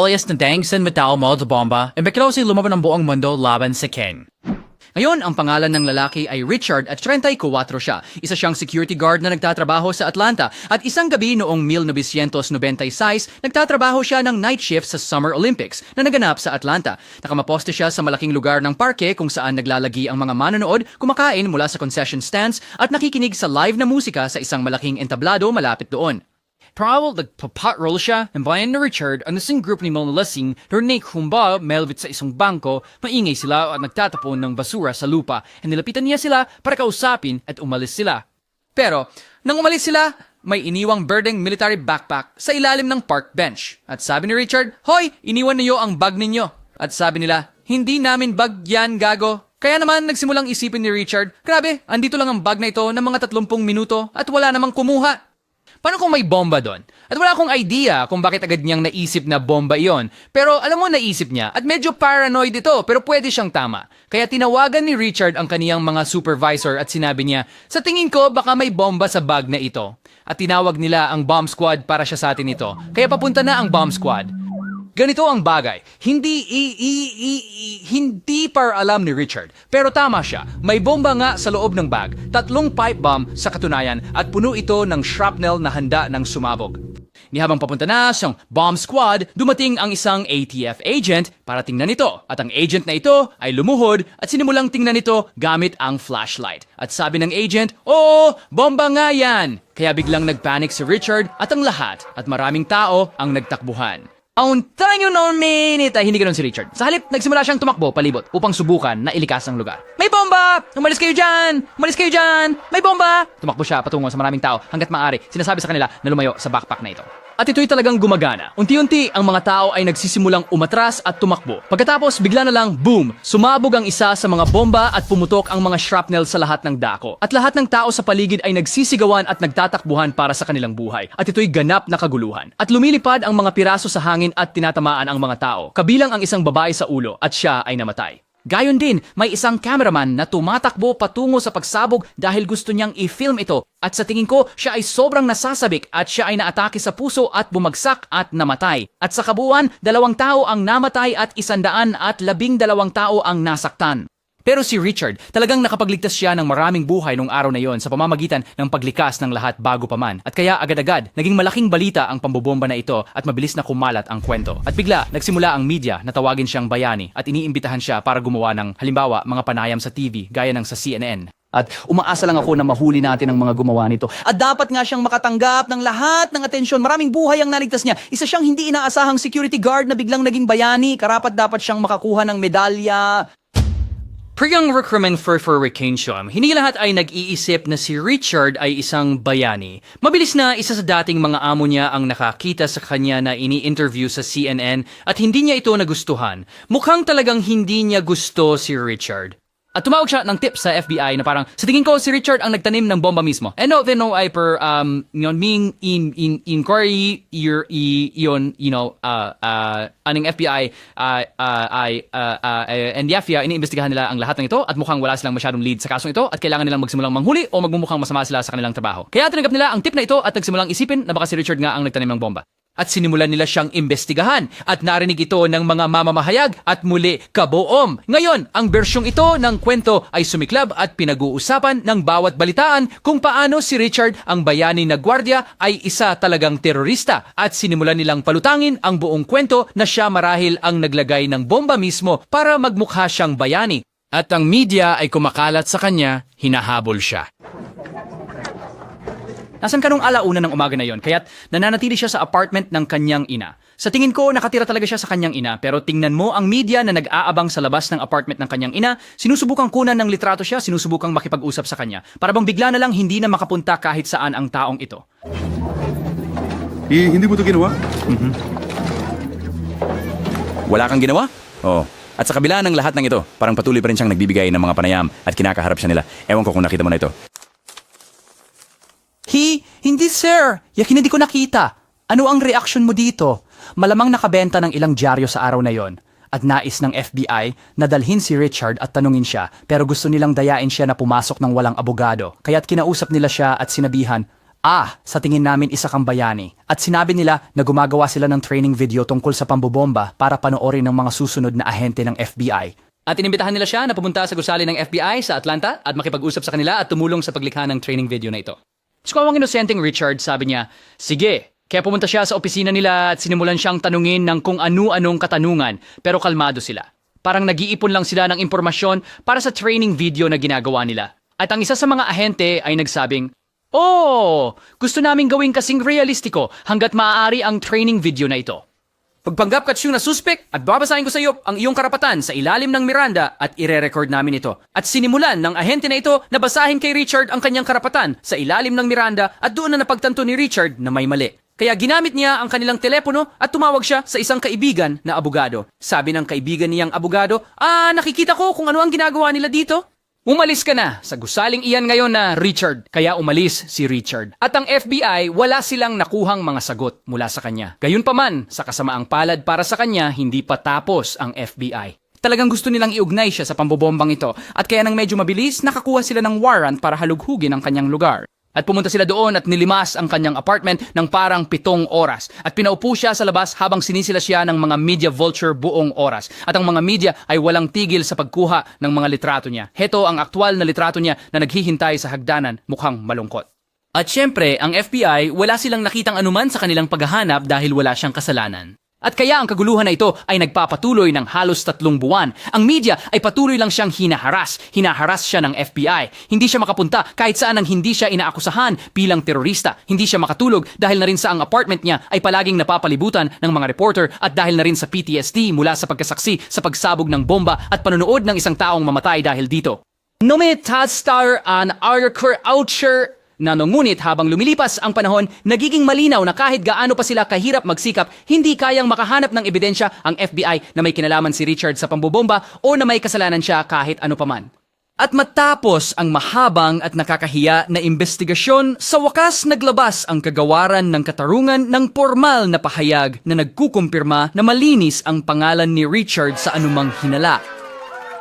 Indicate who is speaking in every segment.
Speaker 1: alias na Dangson Matao Molotov Bomba, imbekalaw si lumaban ng buong mundo laban sa Ken. Ngayon, ang pangalan ng lalaki ay Richard at 34 siya. Isa siyang security guard na nagtatrabaho sa Atlanta at isang gabi noong 1996, nagtatrabaho siya ng night shift sa Summer Olympics na naganap sa Atlanta. Nakamaposte siya sa malaking lugar ng parke kung saan naglalagi ang mga manonood, kumakain mula sa concession stands at nakikinig sa live na musika sa isang malaking entablado malapit doon. Travel nagpapatrol siya ng bayan na Richard ang nasing group ni mga lasing Rene Humba melvit sa isang bangko, maingay sila at nagtatapon ng basura sa lupa. at Nilapitan niya sila para kausapin at umalis sila. Pero, nang umalis sila, may iniwang birding military backpack sa ilalim ng park bench. At sabi ni Richard, Hoy, iniwan niyo ang bag ninyo. At sabi nila, hindi namin bag yan, gago. Kaya naman nagsimulang isipin ni Richard, grabe, andito lang ang bag na ito ng mga 30 minuto at wala namang kumuha. Paano kung may bomba doon? At wala akong idea kung bakit agad niyang naisip na bomba iyon. Pero alam mo naisip niya at medyo paranoid ito pero pwede siyang tama. Kaya tinawagan ni Richard ang kaniyang mga supervisor at sinabi niya, sa tingin ko baka may bomba sa bag na ito. At tinawag nila ang bomb squad para siya sa atin ito. Kaya papunta na ang bomb squad. Ganito ang bagay. Hindi i, i, i, i- hindi par alam ni Richard. Pero tama siya. May bomba nga sa loob ng bag. Tatlong pipe bomb sa katunayan at puno ito ng shrapnel na handa ng sumabog. Ni habang papunta na sa bomb squad, dumating ang isang ATF agent para tingnan ito. At ang agent na ito ay lumuhod at sinimulang tingnan ito gamit ang flashlight. At sabi ng agent, Oo, bomba nga yan! Kaya biglang nagpanic si Richard at ang lahat at maraming tao ang nagtakbuhan. Ang tanyo no minute ay hindi ganoon si Richard. Sa halip, nagsimula siyang tumakbo palibot upang subukan na ilikas ang lugar. May bomba! Umalis kayo dyan! Umalis kayo dyan! May bomba! Tumakbo siya patungo sa maraming tao hanggat maaari. Sinasabi sa kanila na lumayo sa backpack na ito. At ito'y talagang gumagana. Unti-unti, ang mga tao ay nagsisimulang umatras at tumakbo. Pagkatapos, bigla na lang, boom! Sumabog ang isa sa mga bomba at pumutok ang mga shrapnel sa lahat ng dako. At lahat ng tao sa paligid ay nagsisigawan at nagtatakbuhan para sa kanilang buhay. At ito'y ganap na kaguluhan. At lumilipad ang mga piraso sa hangin at tinatamaan ang mga tao. Kabilang ang isang babae sa ulo at siya ay namatay. Gayon din, may isang cameraman na tumatakbo patungo sa pagsabog dahil gusto niyang i-film ito. At sa tingin ko, siya ay sobrang nasasabik at siya ay naatake sa puso at bumagsak at namatay. At sa kabuuan, dalawang tao ang namatay at isandaan at labing dalawang tao ang nasaktan. Pero si Richard, talagang nakapagligtas siya ng maraming buhay nung araw na yon sa pamamagitan ng paglikas ng lahat bago pa man. At kaya agad-agad, naging malaking balita ang pambobomba na ito at mabilis na kumalat ang kwento. At bigla, nagsimula ang media na tawagin siyang bayani at iniimbitahan siya para gumawa ng, halimbawa, mga panayam sa TV gaya ng sa CNN. At umaasa lang ako na mahuli natin ang mga gumawa nito. At dapat nga siyang makatanggap ng lahat ng atensyon. Maraming buhay ang naligtas niya. Isa siyang hindi inaasahang security guard na biglang naging bayani. Karapat dapat siyang makakuha ng medalya. Priyang recruitment for for vacation, hindi lahat ay nag-iisip na si Richard ay isang bayani. Mabilis na isa sa dating mga amo niya ang nakakita sa kanya na ini-interview sa CNN at hindi niya ito nagustuhan. Mukhang talagang hindi niya gusto si Richard. At tumawag siya ng tip sa FBI na parang, sa tingin ko si Richard ang nagtanim ng bomba mismo. And no, then no, I per, um, yun, being in, in, inquiry, your, i, yun, you know, uh, uh, aning FBI, uh, uh, ay, uh, uh, and the FBI, iniimbestigahan nila ang lahat ng ito at mukhang wala silang masyadong lead sa kasong ito at kailangan nilang magsimulang manghuli o magmumukhang masama sila sa kanilang trabaho. Kaya tinanggap nila ang tip na ito at nagsimulang isipin na baka si Richard nga ang nagtanim ng bomba. At sinimulan nila siyang imbestigahan at narinig ito ng mga mamamahayag at muli kaboom. Ngayon, ang bersyong ito ng kwento ay sumiklab at pinag-uusapan ng bawat balitaan kung paano si Richard, ang bayani na gwardya, ay isa talagang terorista at sinimulan nilang palutangin ang buong kwento na siya marahil ang naglagay ng bomba mismo para magmukha siyang bayani. At ang media ay kumakalat sa kanya, hinahabol siya. Nasaan ka nung alauna ng umaga na yon? Kaya't nananatili siya sa apartment ng kanyang ina. Sa tingin ko, nakatira talaga siya sa kanyang ina. Pero tingnan mo ang media na nag-aabang sa labas ng apartment ng kanyang ina. Sinusubukang kunan ng litrato siya, sinusubukang makipag-usap sa kanya. Para bang bigla na lang hindi na makapunta kahit saan ang taong ito.
Speaker 2: Eh, hindi mo ito ginawa?
Speaker 3: Wala kang ginawa? Oo. At sa kabila ng lahat ng ito, parang patuloy pa rin siyang nagbibigay ng mga panayam at kinakaharap siya nila. Ewan ko kung nakita mo na ito.
Speaker 1: Hindi sir. Yakin hindi ko nakita. Ano ang reaksyon mo dito? Malamang nakabenta ng ilang dyaryo sa araw na yon. At nais ng FBI na dalhin si Richard at tanungin siya pero gusto nilang dayain siya na pumasok ng walang abogado. Kaya't kinausap nila siya at sinabihan, Ah, sa tingin namin isa kang bayani. At sinabi nila na gumagawa sila ng training video tungkol sa pambobomba para panoorin ng mga susunod na ahente ng FBI. At inimbitahan nila siya na pumunta sa gusali ng FBI sa Atlanta at makipag-usap sa kanila at tumulong sa paglikha ng training video na ito. So kawang inosenteng Richard, sabi niya, Sige, kaya pumunta siya sa opisina nila at sinimulan siyang tanungin ng kung ano-anong katanungan pero kalmado sila. Parang nag-iipon lang sila ng impormasyon para sa training video na ginagawa nila. At ang isa sa mga ahente ay nagsabing, Oh, gusto naming gawing kasing realistiko hanggat maaari ang training video na ito. Pagpanggap ka na suspect at babasahin ko sa iyo ang iyong karapatan sa ilalim ng Miranda at ire-record namin ito. At sinimulan ng ahente na ito na basahin kay Richard ang kanyang karapatan sa ilalim ng Miranda at doon na napagtanto ni Richard na may mali. Kaya ginamit niya ang kanilang telepono at tumawag siya sa isang kaibigan na abogado. Sabi ng kaibigan niyang abogado, Ah, nakikita ko kung ano ang ginagawa nila dito. Umalis ka na sa gusaling iyan ngayon na Richard. Kaya umalis si Richard. At ang FBI, wala silang nakuhang mga sagot mula sa kanya. Gayunpaman, sa kasamaang palad para sa kanya, hindi pa tapos ang FBI. Talagang gusto nilang iugnay siya sa pambobombang ito at kaya nang medyo mabilis, nakakuha sila ng warrant para halughugin ang kanyang lugar. At pumunta sila doon at nilimas ang kanyang apartment ng parang pitong oras. At pinaupo siya sa labas habang sinisila siya ng mga media vulture buong oras. At ang mga media ay walang tigil sa pagkuha ng mga litrato niya. Heto ang aktwal na litrato niya na naghihintay sa hagdanan mukhang malungkot. At syempre, ang FBI, wala silang nakitang anuman sa kanilang paghahanap dahil wala siyang kasalanan. At kaya ang kaguluhan na ito ay nagpapatuloy ng halos tatlong buwan. Ang media ay patuloy lang siyang hinaharas. Hinaharas siya ng FBI. Hindi siya makapunta kahit saan ang hindi siya inaakusahan bilang terorista. Hindi siya makatulog dahil na rin sa ang apartment niya ay palaging napapalibutan ng mga reporter at dahil na rin sa PTSD mula sa pagkasaksi sa pagsabog ng bomba at panonood ng isang taong mamatay dahil dito. Nome tadstar an arker oucher na ngunit habang lumilipas ang panahon, nagiging malinaw na kahit gaano pa sila kahirap magsikap, hindi kayang makahanap ng ebidensya ang FBI na may kinalaman si Richard sa pambobomba o na may kasalanan siya kahit ano paman. At matapos ang mahabang at nakakahiya na investigasyon, sa wakas naglabas ang kagawaran ng katarungan ng formal na pahayag na nagkukumpirma na malinis ang pangalan ni Richard sa anumang hinala.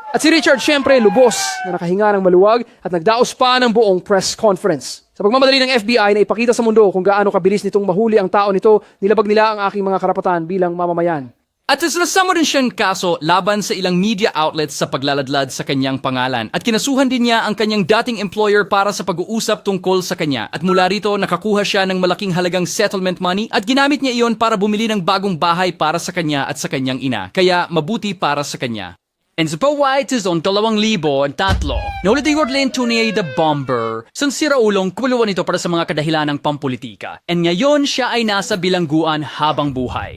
Speaker 2: At si Richard syempre lubos na nakahinga ng maluwag at nagdaos pa ng buong press conference. Sa pagmamadali ng FBI na ipakita sa mundo kung gaano kabilis nitong mahuli ang tao nito, nilabag nila ang aking mga karapatan bilang mamamayan.
Speaker 1: At isinasama rin siyang kaso laban sa ilang media outlets sa paglaladlad sa kanyang pangalan. At kinasuhan din niya ang kanyang dating employer para sa pag-uusap tungkol sa kanya. At mula rito, nakakuha siya ng malaking halagang settlement money at ginamit niya iyon para bumili ng bagong bahay para sa kanya at sa kanyang ina. Kaya mabuti para sa kanya. And sa White is on dalawang libo at tatlo. Naulit ni Rodlin Tunay the Bomber. San si Raulong kumuluan ito para sa mga kadahilanang pampolitika. And ngayon siya ay nasa bilangguan habang buhay.